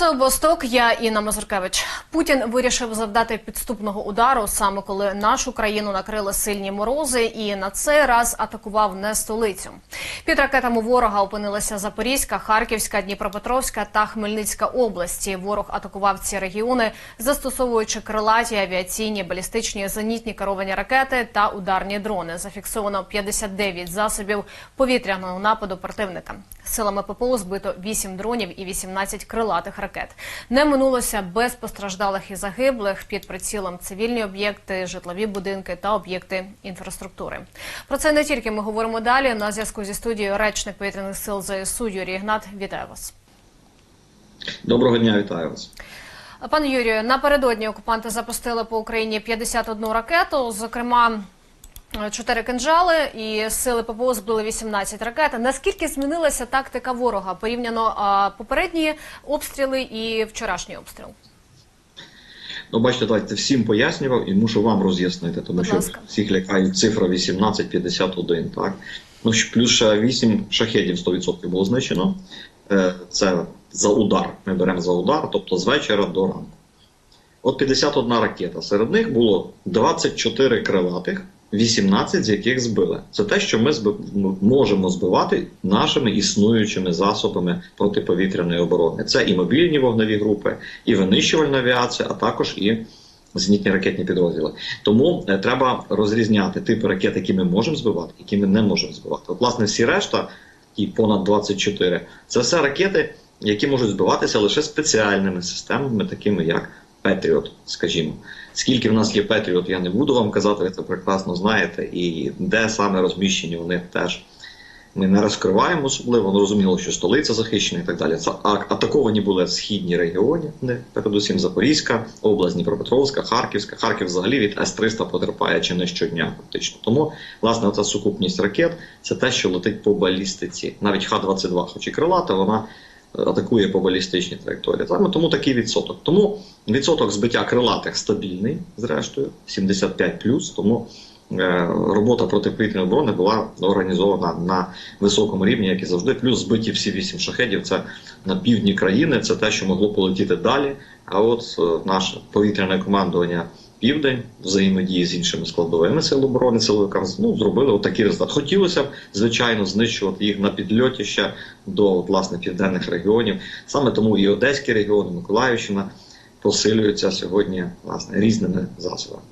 Це Восток. Я Інна Мазуркевич. Путін вирішив завдати підступного удару саме коли нашу країну накрили сильні морози, і на цей раз атакував не столицю. Під ракетами ворога опинилися Запорізька, Харківська, Дніпропетровська та Хмельницька області. Ворог атакував ці регіони, застосовуючи крилаті авіаційні, балістичні, зенітні керовані ракети та ударні дрони. Зафіксовано 59 засобів повітряного нападу противника. Силами ППО збито 8 дронів і 18 крилатих ракет. Не минулося без постраждалих і загиблих під прицілом цивільні об'єкти, житлові будинки та об'єкти інфраструктури. Про це не тільки ми говоримо далі. На зв'язку зі студією речник повітряних сил ЗСУ Юрій Ігнат. Вітаю вас. Доброго дня, вітаю вас. Пане Юрію, напередодні окупанти запустили по Україні 51 ракету, зокрема. Чотири кинжали і сили ППО збили 18 ракет. Наскільки змінилася тактика ворога порівняно а, попередні обстріли і вчорашній обстріл? Ну, бачите, давайте всім пояснював і мушу вам роз'яснити, тому Будь що ласка. всіх лякають цифра 1851, так? Ну, плюс ще 8 шахедів 100% було знищено. Е, Це за удар. Ми беремо за удар, тобто з вечора до ранку. От 51 ракета. Серед них було 24 крилатих, 18 з яких збили. Це те, що ми зби- ну, можемо збивати нашими існуючими засобами протиповітряної оборони. Це і мобільні вогневі групи, і винищувальна авіація, а також і зенітні ракетні підрозділи. Тому е, треба розрізняти типи ракет, які ми можемо збивати, які ми не можемо збивати. От, власне, всі решта, і понад 24, це все ракети, які можуть збиватися лише спеціальними системами, такими як Петріот, скажімо. Скільки в нас є Петріот, я не буду вам казати, ви це прекрасно знаєте, і де саме розміщені у них теж. Ми не розкриваємо особливо, ну розуміло, що столиця захищена і так далі. Це атаковані були східні регіони, передусім Запорізька, область Дніпропетровська, Харківська. Харків взагалі від С-300 потерпає чи не щодня, фактично. Тому, власне, оця сукупність ракет це те, що летить по балістиці. Навіть Х-22, хоч і крилата, вона атакує по балістичній траєкторії. Саме тому такий відсоток. Тому відсоток збиття крилатих стабільний, зрештою, 75 тому е, робота протиповітряної оборони була організована на високому рівні, як і завжди. Плюс збиті всі вісім шахедів. Це на півдні країни. Це те, що могло полетіти далі. А от е, наше повітряне командування Південь взаємодії з іншими складовими сил оборони, силовиками ну, зробили отакий результат. Хотілося б, звичайно, знищувати їх на підльоті ще до от, власне південних регіонів. Саме тому і Одеський регіон, і Миколаївщина посилюються сьогодні власне різними засобами.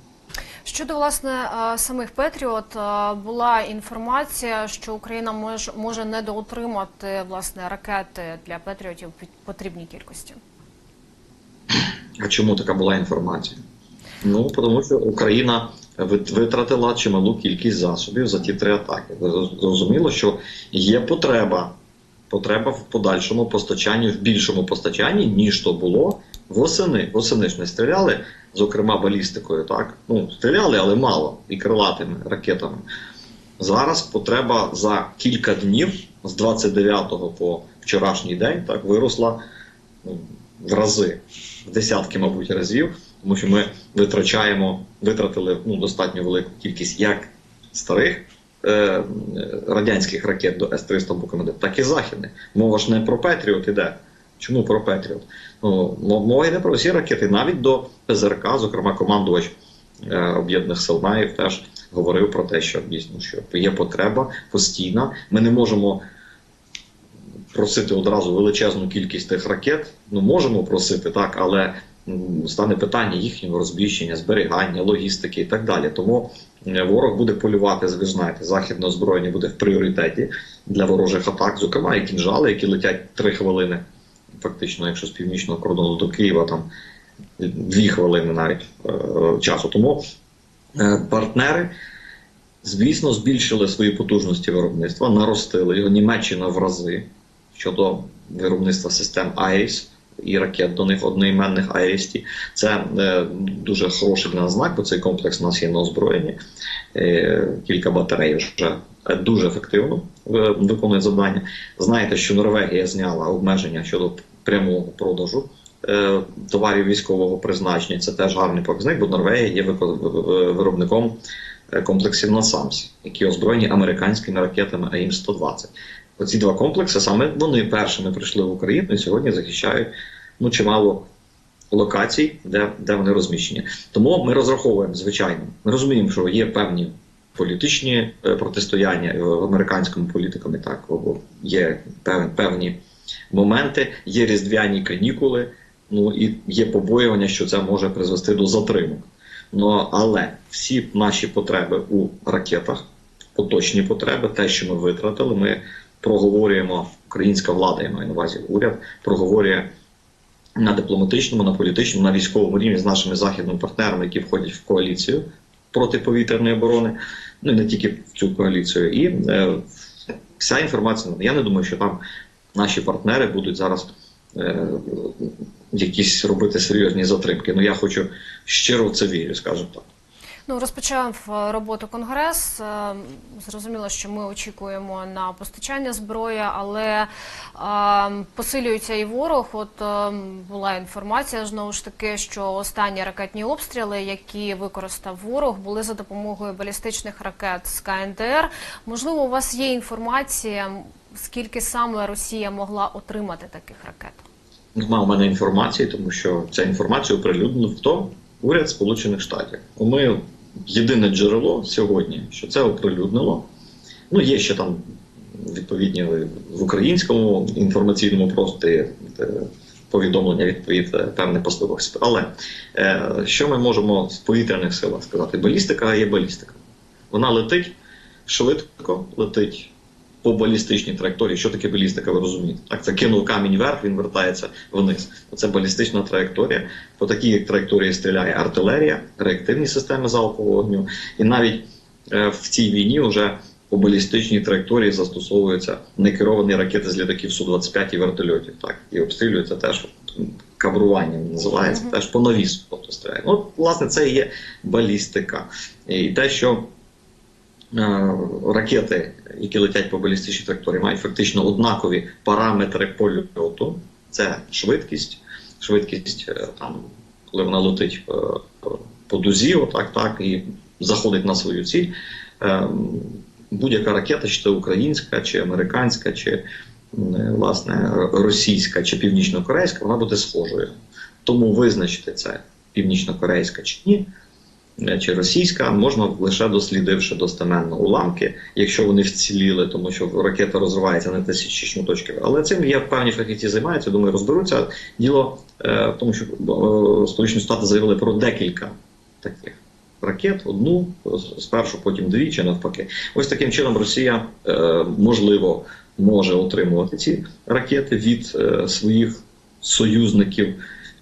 Щодо власне е, самих Петріот, е, була інформація, що Україна мож, може недоотримати власне ракети для Петріотів в потрібній кількості. А чому така була інформація? Ну, тому що Україна витратила чималу кількість засобів за ті три атаки. Зрозуміло, що є потреба, потреба в подальшому постачанні, в більшому постачанні, ніж то було восени. Восени ж не стріляли, зокрема балістикою, так? Ну, стріляли, але мало, і крилатими ракетами. Зараз потреба за кілька днів з 29 по вчорашній день так виросла ну, в рази, в десятки, мабуть, разів, тому що ми витрачаємо, витратили ну, достатньо велику кількість як старих е, е, радянських ракет до С-300 Букамеди, так і західних. Мова ж не про Петріот іде. Чому про Петріот? Ну, мо- мова йде про всі ракети, навіть до ПЗРК, зокрема, командувач е, об'єднаних сил Наїв теж говорив про те, що дійсно що є потреба постійна. Ми не можемо просити одразу величезну кількість тих ракет. Ну можемо просити так, але стане питання їхнього розміщення, зберігання, логістики і так далі. Тому ворог буде полювати, ви знаєте, західне озброєння буде в пріоритеті для ворожих атак, зокрема і кінжали, які летять три хвилини. Фактично, якщо з північного кордону до Києва там дві хвилини навіть е, часу. Тому е, партнери, звісно, збільшили свої потужності виробництва, наростили його Німеччина в рази щодо виробництва систем АЕС і ракет до них одноіменних АЕСТі. Це е, дуже хороший для нас знак, бо цей комплекс у нас є на озброєнні. Е, кілька батарей вже е, дуже ефективно виконує завдання. Знаєте, що Норвегія зняла обмеження щодо прямого продажу товарів військового призначення. Це теж гарний показник, бо Норвегія є виробником комплексів «Насамс», які озброєні американськими ракетами АІМ-120. Оці два комплекси саме вони першими прийшли в Україну і сьогодні захищають ну чимало локацій, де, де вони розміщені. Тому ми розраховуємо, звичайно, ми розуміємо, що є певні політичні е, протистояння е, в американському політиками, так або є певні моменти, є різдвяні канікули, ну і є побоювання, що це може призвести до затримок. Ну але всі наші потреби у ракетах, поточні потреби, те, що ми витратили, ми проговорюємо. Українська влада, я маю на увазі уряд, проговорює на дипломатичному, на політичному, на військовому рівні з нашими західними партнерами, які входять в коаліцію протиповітряної оборони, ну і не тільки в цю коаліцію. І е, вся інформація я не думаю, що там наші партнери будуть зараз е, якісь робити серйозні затримки. Ну я хочу щиро в це вірю, скажімо так. Ну, розпочав е, роботу конгрес. Е, Зрозуміло, що ми очікуємо на постачання зброї, але е, посилюється і ворог. От була інформація знову ж таки, що останні ракетні обстріли, які використав ворог, були за допомогою балістичних ракет з КНДР. Можливо, у вас є інформація, скільки саме Росія могла отримати таких ракет? Нема у мене інформації, тому що ця інформація оприлюднена хто? Уряд Сполучених Штатів. Ми єдине джерело сьогодні, що це оприлюднило. Ну, є ще там відповідні в українському інформаційному просторі е, повідомлення від, від певних посливих сп- Але е, що ми можемо в повітряних силах сказати? Балістика є балістика. Вона летить швидко, летить по балістичній траєкторії. Що таке балістика, ви розумієте? Так, це кинув камінь вверх, він вертається вниз. Це балістична траєкторія. По такій траєкторії стріляє артилерія, реактивні системи залпового вогню. І навіть е, в цій війні вже по балістичній траєкторії застосовуються некеровані ракети з літаків Су-25 і вертольотів. Так, і обстрілюється теж кабруванням називається, теж по навісу, тобто стріляє. Ну, власне, це і є балістика. І те, що ракети, які летять по балістичній траєкторії, мають фактично однакові параметри польоту. Це швидкість, швидкість е, там, коли вона летить е, по дузі, отак, так, і заходить на свою ціль. Е, Будь-яка ракета, чи це українська, чи американська, чи е, власне російська, чи північно-корейська, вона буде схожою. Тому визначити це північно-корейська чи ні, е, чи російська, можна лише дослідивши достеменно уламки, якщо вони вціліли, тому що ракета розривається на тисячі шматочків. Але цим є певні фахівці займаються, думаю, розберуться. Діло е, в тому, що е, Сполучені Штати заявили про декілька таких. Ракет одну спершу, потім дві, чи навпаки. Ось таким чином Росія е, можливо може отримувати ці ракети від е, своїх союзників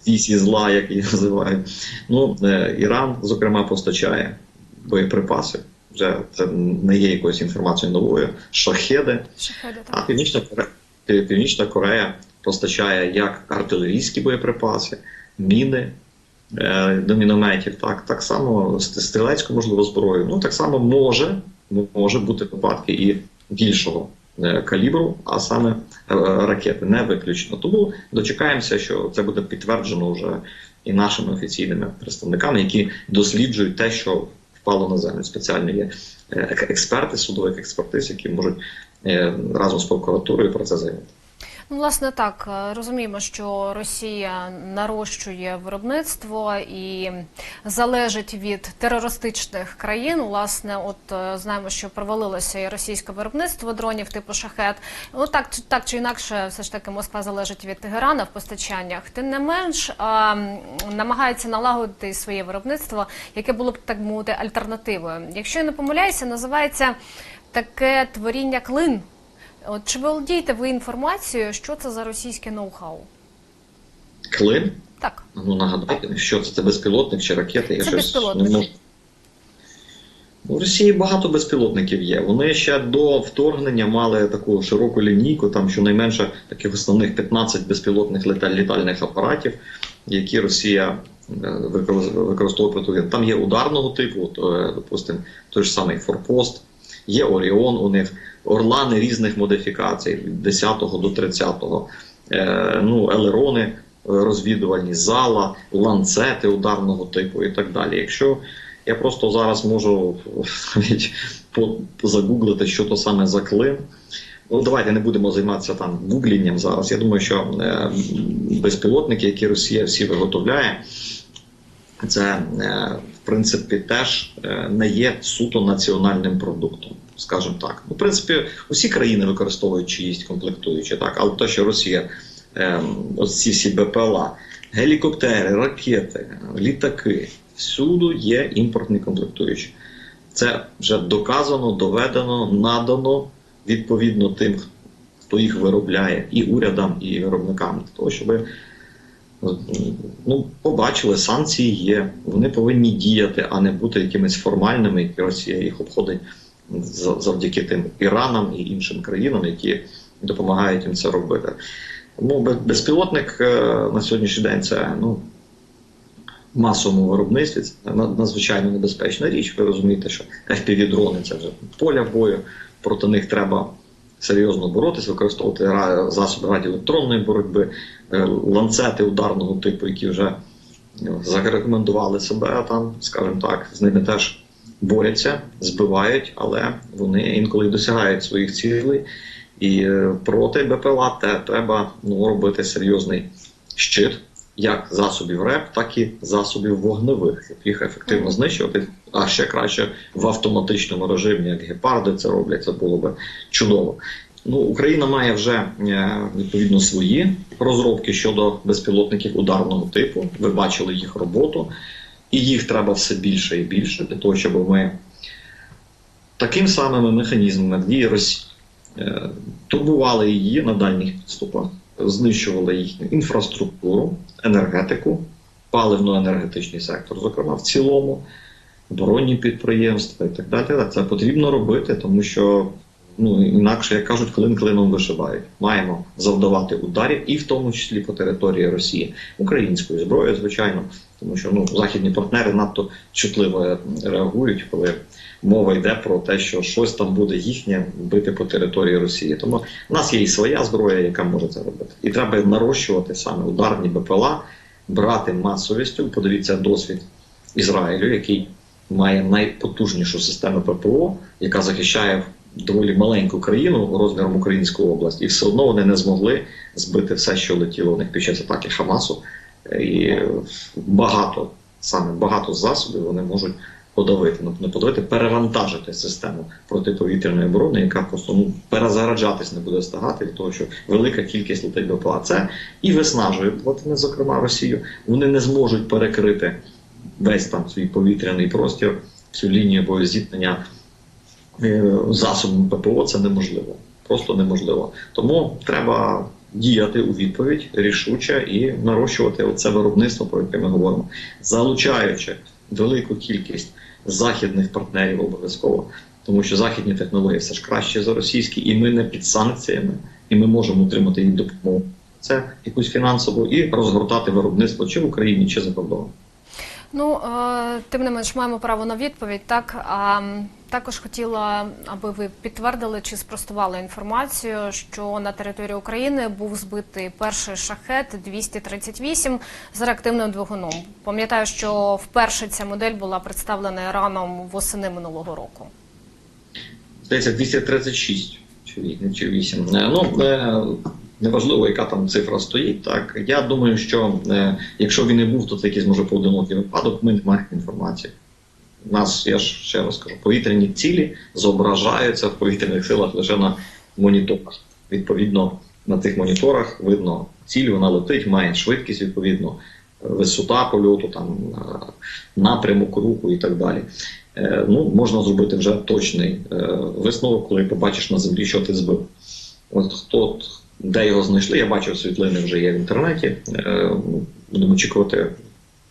вісі зла, як їх називають. Ну, е, Іран, зокрема, постачає боєприпаси. Вже це не є якоюсь інформацією новою. Шахеди. Шахеди, А. Північна Корея, Північна Корея постачає як артилерійські боєприпаси, міни е, до мінометів, так, так само стрілецьку, можливо, зброю. Ну, так само може, може бути випадки і більшого калібру, а саме е, ракети, не виключно. Тому дочекаємося, що це буде підтверджено вже і нашими офіційними представниками, які досліджують те, що впало на землю. Спеціально є е, експерти судових експертиз, які можуть е, разом з прокуратурою про це заявити. Ну, власне, так е, розуміємо, що Росія нарощує виробництво і залежить від терористичних країн. Власне, от е, знаємо, що провалилося і російське виробництво дронів типу шахет. Ну так, так чи інакше, все ж таки Москва залежить від Тегерана в постачаннях. Тим не менш а, намагається налагодити своє виробництво, яке було б так мовити альтернативою. Якщо я не помиляюся, називається таке творіння клин. От чи володієте ви інформацією, що це за російське ноу-хау? Клин, Так, ну нагадайте, що це, це безпілотник чи ракети? Я Це щось безпілотник. не можу. У Росії багато безпілотників є. Вони ще до вторгнення мали таку широку лінійку, там щонайменше таких основних 15 безпілотних літальних апаратів, які Росія е, використовує Там є ударного типу, то, е, допустимо, той ж самий Форпост, є Оріон у них, орлани різних модифікацій від 10 до 30. Е, ну, елерони е, розвідувальні, зала, ланцети ударного типу і так далі. Якщо я просто зараз можу навіть загуглити, що то саме за клин. Ну, давайте не будемо займатися там гуглінням зараз. Я думаю, що е, безпілотники, які Росія всі виготовляє, це е, в принципі теж е, не є суто національним продуктом, скажімо так. Ну, в принципі, усі країни використовують чиїсь комплектуючі, так, але те, що Росія, е, ось всі БПЛА, гелікоптери, ракети, літаки, всюди є імпортні комплектуючі. Це вже доказано, доведено, надано відповідно тим, хто їх виробляє, і урядам, і виробникам, для того, щоб ну, побачили, санкції є, вони повинні діяти, а не бути якимись формальними, які Росія їх обходить завдяки тим Іранам і іншим країнам, які допомагають їм це робити. Тому безпілотник е, на сьогоднішній день це ну, масовому виробництві це надзвичайно небезпечна річ. Ви розумієте, що FPV-дрони це вже поля бою, проти них треба серйозно боротися, використовувати засоби радіоелектронної боротьби, е, ланцети ударного типу, які вже е, зарекомендували себе там, скажімо так, з ними теж борються, збивають, але вони інколи досягають своїх цілей. І е, проти БПЛА те треба ну, робити серйозний щит, як засобів РЕП, так і засобів вогневих, щоб їх ефективно знищувати, а ще краще в автоматичному режимі, як гепарди це роблять, це було би чудово. Ну, Україна має вже е, відповідно свої розробки щодо безпілотників ударного типу. Ви бачили їх роботу, і їх треба все більше і більше для того, щоб ми таким самими механізмами дії Росії е, турбували її на дальніх підступах, знищували їхню інфраструктуру, енергетику, паливно-енергетичний сектор, зокрема в цілому, оборонні підприємства і так далі. Це потрібно робити, тому що ну інакше, як кажуть, клин клином вишивають. Маємо завдавати ударів, і в тому числі по території Росії, українською зброєю, звичайно, тому що ну західні партнери надто чутливо реагують, коли мова йде про те, що щось там буде їхнє бити по території Росії. Тому в нас є і своя зброя, яка може це робити, і треба нарощувати саме ударні БПЛА, брати масовістю. Подивіться досвід Ізраїлю, який має найпотужнішу систему ППО, яка захищає доволі маленьку країну розміром Української області, і все одно вони не змогли збити все, що летіло у них під час атаки Хамасу. І багато саме багато засобів вони можуть подавити, ну не подавити, перевантажити систему протиповітряної оборони, яка просто ну перезараджатись не буде встигати від того, що велика кількість летить БПЛА. Це і виснажує вони, зокрема Росію. Вони не зможуть перекрити весь там свій повітряний простір, всю лінію боєзіткнення е, засобами ППО. Це неможливо, просто неможливо. Тому треба. Діяти у відповідь рішуче і нарощувати це виробництво, про яке ми говоримо, залучаючи велику кількість західних партнерів обов'язково, тому що західні технології все ж краще за російські, і ми не під санкціями, і ми можемо отримати їх допомогу. Це якусь фінансову і розгортати виробництво чи в Україні, чи за кордоном. Ну, е, тим не менш, маємо право на відповідь. Так а також хотіла, аби ви підтвердили чи спростували інформацію, що на території України був збитий перший шахет 238 з реактивним двигуном. Пам'ятаю, що вперше ця модель була представлена Іраном восени минулого року. Здається, 236 чи ві- чи 8. Е, Ну, е, неважливо, яка там цифра стоїть. Так я думаю, що е, якщо він не був, то це якийсь може поодинокий випадок. Ми не маємо інформації. Нас, я ж ще раз кажу, повітряні цілі зображаються в повітряних силах лише на моніторах. Відповідно, на цих моніторах видно ціль, вона летить, має швидкість, відповідно, висота польоту, там, е, напрямок руху і так далі. Е, Ну, можна зробити вже точний е, висновок, коли побачиш на землі, що ти збив. От хто де його знайшли, я бачив світлини вже є в інтернеті. Е, Будемо очікувати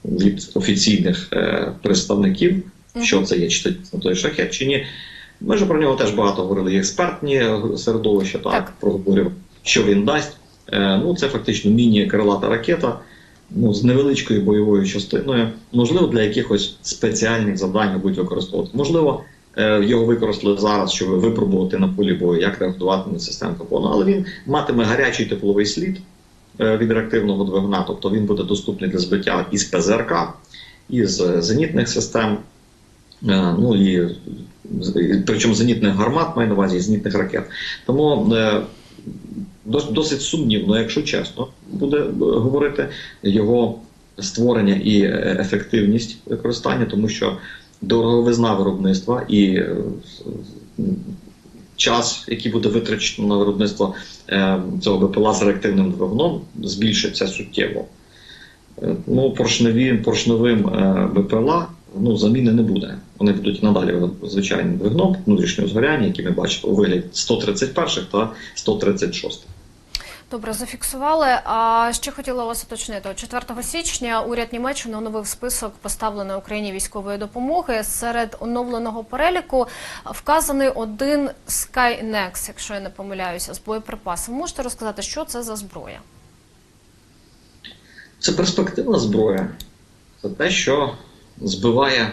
від офіційних е, представників, що це є, чи це той шахет, чи ні. Ми ж про нього теж багато говорили, і експертні середовища, так, Так. проговорив, що він дасть. Е, Ну, це фактично міні-крилата ракета ну, з невеличкою бойовою частиною. Можливо, для якихось спеціальних завдань будуть використовувати. Можливо, його використали зараз, щоб випробувати на полі бою, як реагуватиме система капону. Але він матиме гарячий тепловий слід е, від реактивного двигуна, тобто він буде доступний для збиття із ПЗРК, із е, зенітних систем. Е, Ну і причому зенітних гармат маю на увазі, і зенітних ракет. Тому е, досить сумнівно, якщо чесно, буде е, говорити його створення і е, ефективність використання, тому що дороговизна виробництва і е, час, який буде витрачено на виробництво е, цього БПЛА з реактивним двигуном, збільшиться суттєво. Е, Ну, поршневим е, БПЛА ну, заміни не буде. Вони будуть надалі звичайним двигуном внутрішнього згоряння, який ми бачили у вигляді 131 та 136. Добре, зафіксували. А ще хотіла вас уточнити. 4 січня уряд Німеччини оновив список поставленої Україні військової допомоги. Серед оновленого переліку вказаний один Skynex, якщо я не помиляюся, з боєприпасом. Можете розказати, що це за зброя? Це перспективна зброя. Це те, що збиває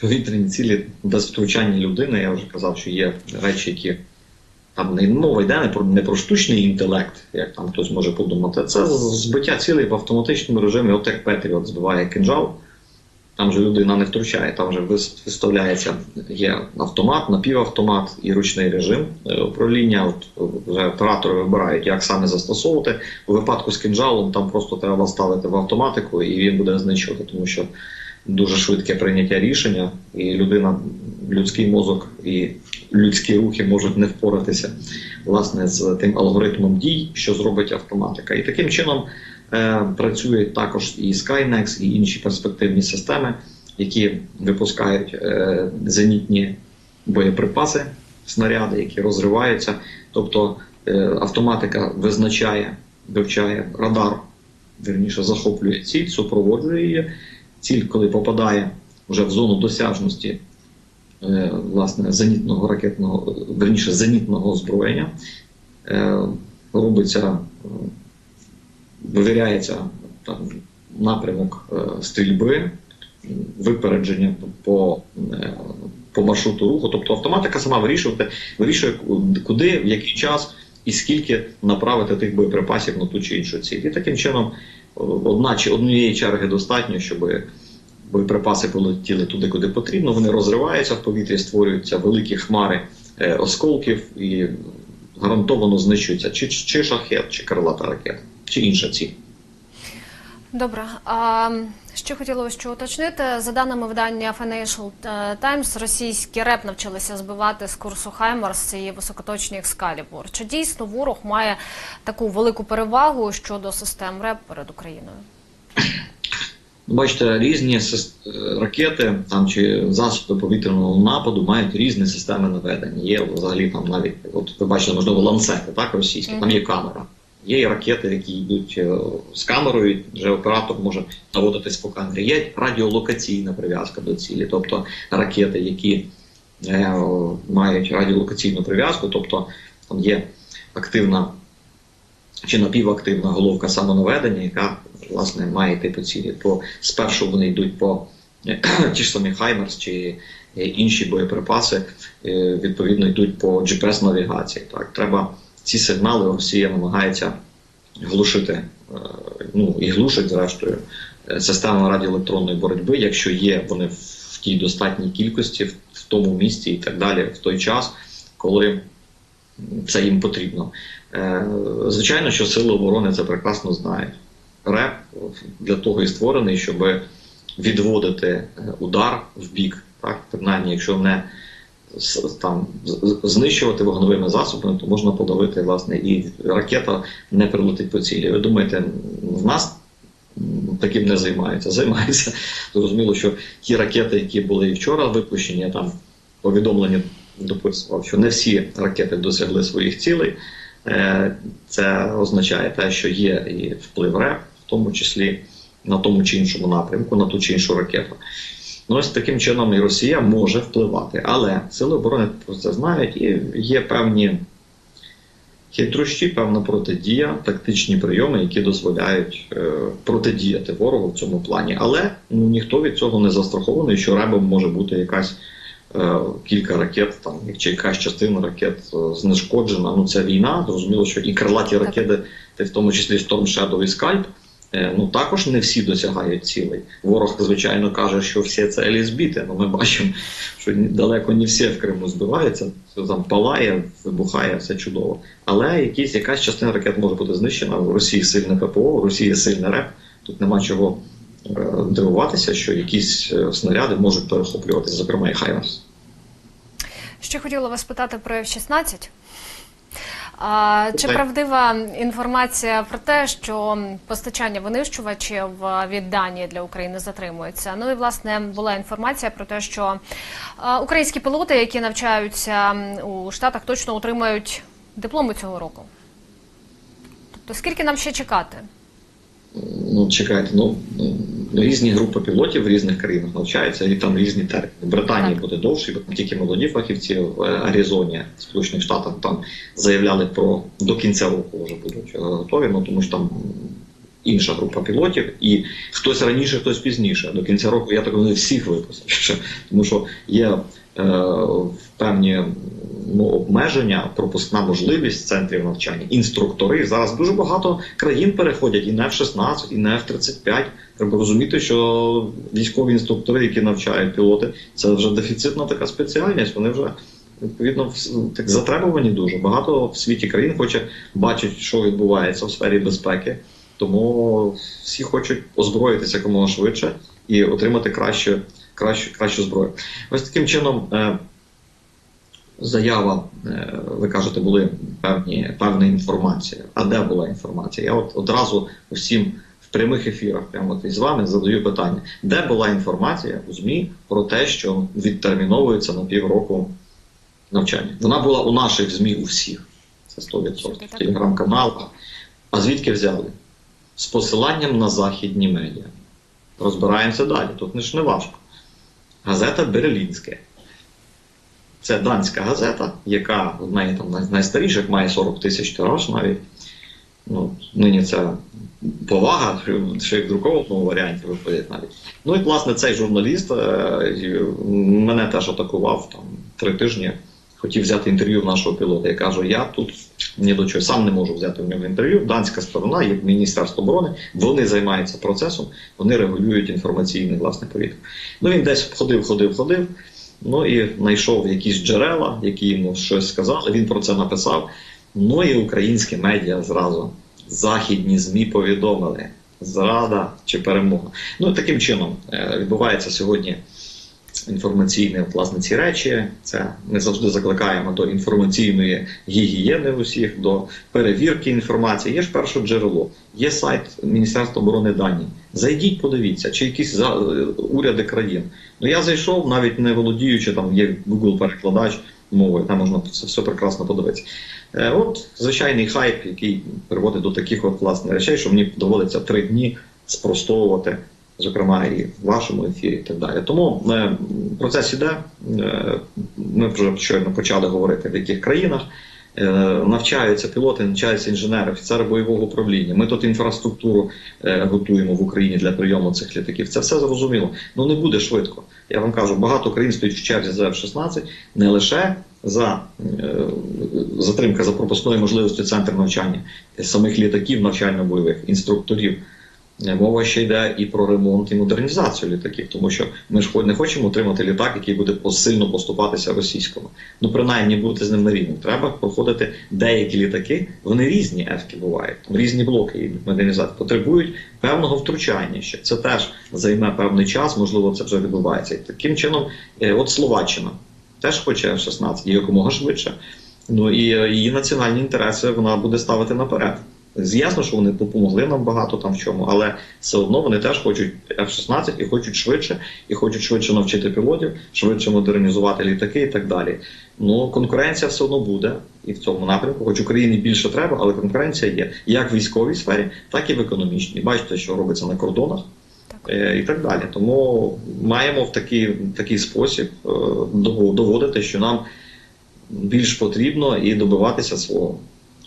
повітряні цілі без втручання людини. Я вже казав, що є речі, які там мова йде не про не про штучний інтелект, як там хтось може подумати. Це збиття цілей в автоматичному режимі, от як Петріот збиває кинжал. Там же людина не втручає, там вже виставляється є автомат, напівавтомат і ручний режим е, управління. От вже оператори вибирають, як саме застосовувати. У випадку з кинжалом там просто треба ставити в автоматику, і він буде знищувати, тому що дуже швидке прийняття рішення, і людина, людський мозок і людські рухи можуть не впоратися власне з тим алгоритмом дій, що зробить автоматика. І таким чином е, працюють також і Skynex, і інші перспективні системи, які випускають е, зенітні боєприпаси, снаряди, які розриваються. Тобто е, автоматика визначає, вивчає радар, вірніше захоплює ціль, супроводжує її. Ціль, коли попадає вже в зону досяжності е, власне зенітного ракетного, верніше зенітного озброєння, е, робиться, е, вивіряється там, напрямок стрільби, випередження по, по маршруту руху. Тобто автоматика сама вирішувати, вирішує, куди, в який час і скільки направити тих боєприпасів на ту чи іншу ціль. І таким чином одна чи однієї черги достатньо, щоб боєприпаси полетіли туди, куди потрібно. Вони розриваються в повітрі, створюються великі хмари е, осколків і гарантовано знищуються чи, чи шахет, чи крилата ракета, чи інша ціль. Добре. А ще хотіла ось що уточнити. За даними видання Financial Times, російські РЕП навчилися збивати з курсу Хаймарс і високоточні Екскалібур. Чи дійсно ворог має таку велику перевагу щодо систем РЕП перед Україною? Бачите, різні е, ракети там чи засоби повітряного нападу мають різні системи наведення. Є взагалі там навіть, от ви бачите, можливо, ланцети, так, російські, там є камера. Є і ракети, які йдуть е, з камерою, вже оператор може наводитись по камері. Є радіолокаційна прив'язка до цілі, тобто ракети, які е, мають радіолокаційну прив'язку, тобто там є активна чи напівактивна головка самонаведення, яка власне має йти по цілі. То спершу вони йдуть по е, ті ж самі Хаймерс чи інші боєприпаси, відповідно йдуть по GPS-навігації. Так, треба ці сигнали Росія намагається глушити, е, ну і глушить зрештою е, систему радіоелектронної боротьби, якщо є вони в тій достатній кількості, в, тому місці і так далі, в той час, коли це їм потрібно. Е, Звичайно, що сили оборони це прекрасно знають. РЕП для того і створений, щоб відводити е, удар в бік, так, принаймні, якщо не там знищувати вогневими засобами, то можна подавити, власне, і ракета не прилетить по цілі. Ви думаєте, в нас таким не займаються? Займаються. Зрозуміло, що ті ракети, які були і вчора випущені, там повідомлення дописував, що не всі ракети досягли своїх цілей. Е, Це означає те, що є і вплив РЕП, в тому числі на тому чи іншому напрямку, на ту чи іншу ракету. Ну, ось таким чином і Росія може впливати. Але сили оборони про це знають, і є певні хитрощі, певна протидія, тактичні прийоми, які дозволяють е, протидіяти ворогу в цьому плані. Але ну, ніхто від цього не застрахований, що ребом може бути якась е, кілька ракет, там чи якась частина ракет е, знешкоджена. Ну це війна. Зрозуміло, що і крилаті ракети, в тому числі Storm Shadow і е, ну також не всі досягають цілей. Ворог, звичайно, каже, що всі цілі збіти. Ну ми бачимо, що далеко не всі в Криму збиваються. Все там палає, вибухає, все чудово. Але якісь якась частина ракет може бути знищена. У Росії сильне ППО, у Росії сильний РЕП. Тут нема чого е, дивуватися, що якісь е, снаряди можуть перехоплюватися, зокрема і Хаймерс. Ще хотіла вас питати про F-16. А, чи правдива інформація про те, що постачання винищувачів від Данії для України затримується? Ну і власне була інформація про те, що українські пілоти, які навчаються у Штатах, точно отримають дипломи цього року. Тобто, скільки нам ще чекати? Ну, чекайте, ну ну, різні групи пілотів в різних країнах навчаються, і там різні терміни. В Британії буде довше, бо там тільки молоді фахівці в Аризоні, Сполучених Штатах, там заявляли про до кінця року вже будуть е, готові, ну тому що там інша група пілотів, і хтось раніше, хтось пізніше. До кінця року я так вони всіх випустив. Тому що є певні ну, обмеження, пропускна можливість центрів навчання, інструктори. Зараз дуже багато країн переходять і на F-16, і на F-35. Треба розуміти, що військові інструктори, які навчають пілоти, це вже дефіцитна така спеціальність. Вони вже відповідно так затребувані дуже. Багато в світі країн хоче бачити, що відбувається в сфері безпеки. Тому всі хочуть озброїтися якомога швидше і отримати краще, кращу, кращу зброю. Ось таким чином. е, Заява, е, ви кажете, були певні певна інформація. А де була інформація? Я от одразу усім в прямих ефірах, прямо от із вами задаю питання: де була інформація у ЗМІ про те, що відтерміновується на півроку навчання? Вона була у наших ЗМІ у всіх. Це 100%. Телеграм-каналах. А звідки взяли? З посиланням на західні медіа. Розбираємося далі. Тут не ж не важко. Газета Берлінське. Це данська газета, яка в неї там найстаріших, має 40 тисяч тираж навіть. Ну, нині це повага, що- й в друкованому варіанті виходить навіть. Ну і власне цей журналіст е, мене теж атакував там три тижні. Хотів взяти інтерв'ю в нашого пілота. Я кажу, я тут ні до чого сам не можу взяти в нього інтерв'ю. Данська сторона, є Міністерство оборони, вони займаються процесом, вони регулюють інформаційний власне повітря. Ну він десь ходив, ходив, ходив. Ну і знайшов якісь джерела, які йому щось сказали. Він про це написав. Ну і українські медіа зразу західні змі повідомили зрада чи перемога. Ну таким чином е, відбувається сьогодні інформаційні власне ці речі. Це ми завжди закликаємо до інформаційної гігієни усіх, до перевірки інформації. Є ж перше джерело, є сайт Міністерства оборони Данії. Зайдіть, подивіться, чи якісь за- уряди країн. Ну я зайшов, навіть не володіючи там, є Google перекладач мовою, там можна це все прекрасно подивитися. Е, От звичайний хайп, який приводить до таких от власне речей, що мені доводиться три дні спростовувати, зокрема і в вашому ефірі, і так далі. Тому е, процес іде. Е, ми вже щойно почали говорити, в яких країнах. Е, Навчаються пілоти, навчаються інженери, офіцери бойового управління. Ми тут інфраструктуру готуємо в Україні для прийому цих літаків. Це все зрозуміло. Ну не буде швидко. Я вам кажу, багато країн стоїть в черзі за F-16 не лише за затримка за пропускною можливістю центрів навчання самих літаків навчально-бойових інструкторів. Мова ще йде і про ремонт і модернізацію літаків, тому що ми ж не хочемо отримати літак, який буде посильно поступатися російському. Ну принаймні бути з ним на рівні. Треба проходити деякі літаки. Вони різні ефки бувають, різні блоки і модернізації потребують певного втручання. Ще це теж займе певний час. Можливо, це вже відбувається. І таким чином, е, от Словаччина теж хоче F-16 і якомога швидше. Ну і е, її національні інтереси вона буде ставити наперед. Ясно, що вони допомогли нам багато там в чому, але все одно вони теж хочуть F-16 і хочуть швидше, і хочуть швидше навчити пілотів, швидше модернізувати літаки і так далі. Ну конкуренція все одно буде і в цьому напрямку, хоч Україні більше треба, але конкуренція є як в військовій сфері, так і в економічній. Бачите, що робиться на кордонах е, і так далі. Тому маємо в такий, такий спосіб е, доводити, що нам більш потрібно і добиватися свого,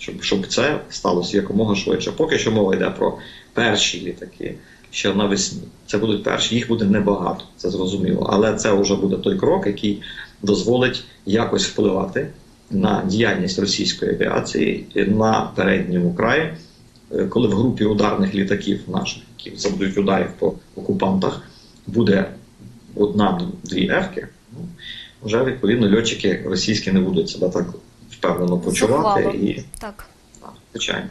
щоб, щоб це сталося якомога швидше. Поки що мова йде про перші літаки. Ще навесні це будуть перші, їх буде небагато, це зрозуміло. Але це вже буде той крок, який дозволить якось впливати на діяльність російської авіації на передньому краї е, коли в групі ударних літаків наших, які завдають ударів по окупантах, буде одна-дві ефки, ну, вже відповідно льотчики російські не будуть себе так впевнено почувати Захвало. і Так. так, звичайно.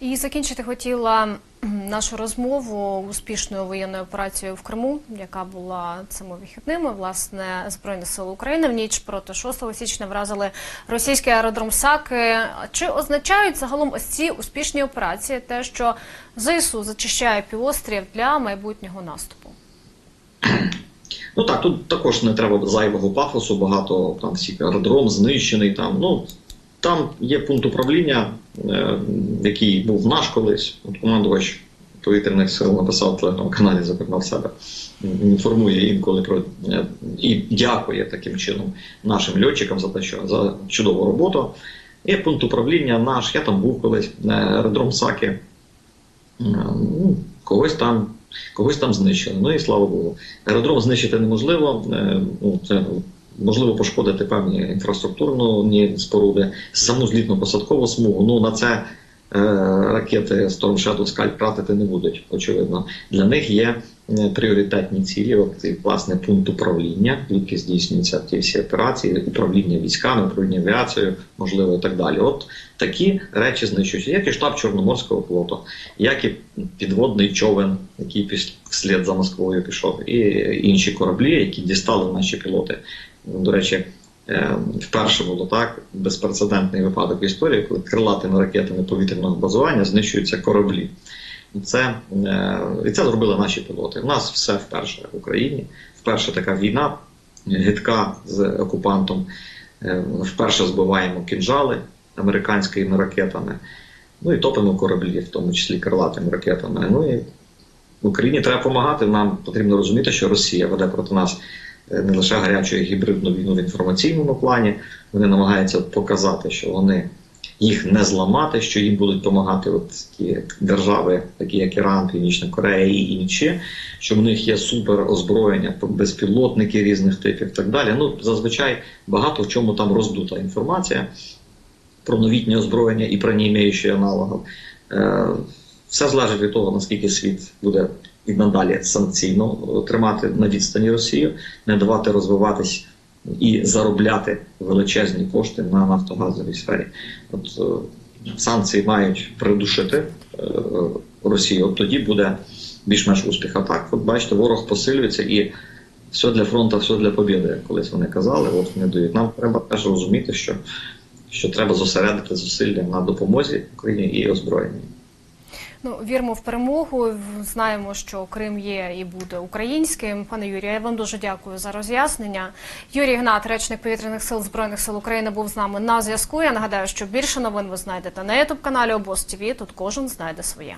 І закінчити хотіла нашу розмову успішною воєнною операцією в Криму, яка була цими вихідними. Власне, Збройні сили України в ніч проти 6 січня вразили російський аеродром Саки. Чи означають загалом ось ці успішні операції те, що ЗСУ зачищає півострів для майбутнього наступу? Ну так, тут також не треба зайвого пафосу, багато там всіх аеродром знищений. Там ну там є пункт управління, е, який був наш колись. От командувач повітряних сил написав в телеграм-каналі, зокрема в себе. Інформує інколи про е, і дякує таким чином нашим льотчикам за те, що за чудову роботу. Є пункт управління наш, я там був колись, е, аеродром Саки. Е, Ну, когось там, когось там знищили. Ну і слава Богу. Аеродром знищити неможливо. е, Ну, це можливо пошкодити певні інфраструктурні споруди, саму злітно-посадкову смугу. Ну на це ракети Storm Shadow Scalp тратити не будуть, очевидно. Для них є е, пріоритетні цілі, власне пункт управління, звідки здійснюються ті всі операції, управління військами, управління авіацією, можливо, і так далі. От такі речі знищуються, як і штаб Чорноморського флоту, як і підводний човен, який вслід за Москвою пішов, і інші кораблі, які дістали наші пілоти. До речі, е, вперше було так безпрецедентний випадок в історії, коли крилатими ракетами повітряного базування знищуються кораблі. Це, е, і це зробили наші пілоти. У нас все вперше в Україні. Вперше така війна гидка з окупантом. Е, Вперше збиваємо кінжали американськими ракетами. Ну і топимо кораблі, в тому числі крилатими ракетами. Ну і в Україні треба допомагати. Нам потрібно розуміти, що Росія веде проти нас не лише гарячу гібридну війну в інформаційному плані. Вони намагаються показати, що вони їх не зламати, що їм будуть допомагати от такі держави, такі як Іран, Північна Корея і інші, що в них є супер озброєння, безпілотники різних типів і так далі. Ну зазвичай багато в чому там роздута інформація про новітнє озброєння і про неімеючі аналогів. Е, Все залежить від того, наскільки світ буде і надалі санкційно е, тримати на відстані Росію, не давати розвиватись і заробляти величезні кошти на нафтогазовій сфері. От е, санкції мають придушити е, Росію. От тоді буде більш-менш успіх. А так, от бачите, ворог посилюється і все для фронту, все для побіди, як колись вони казали. От вони дають. Нам треба теж розуміти, що, що треба зосередити зусилля на допомозі Україні і озброєнні. Ну, віримо в перемогу. Знаємо, що Крим є і буде українським. Пане Юрію, я вам дуже дякую за роз'яснення. Юрій Гнат, речник повітряних сил збройних сил України, був з нами на зв'язку. Я нагадаю, що більше новин ви знайдете на ютуб каналі ТВ. Тут кожен знайде своє.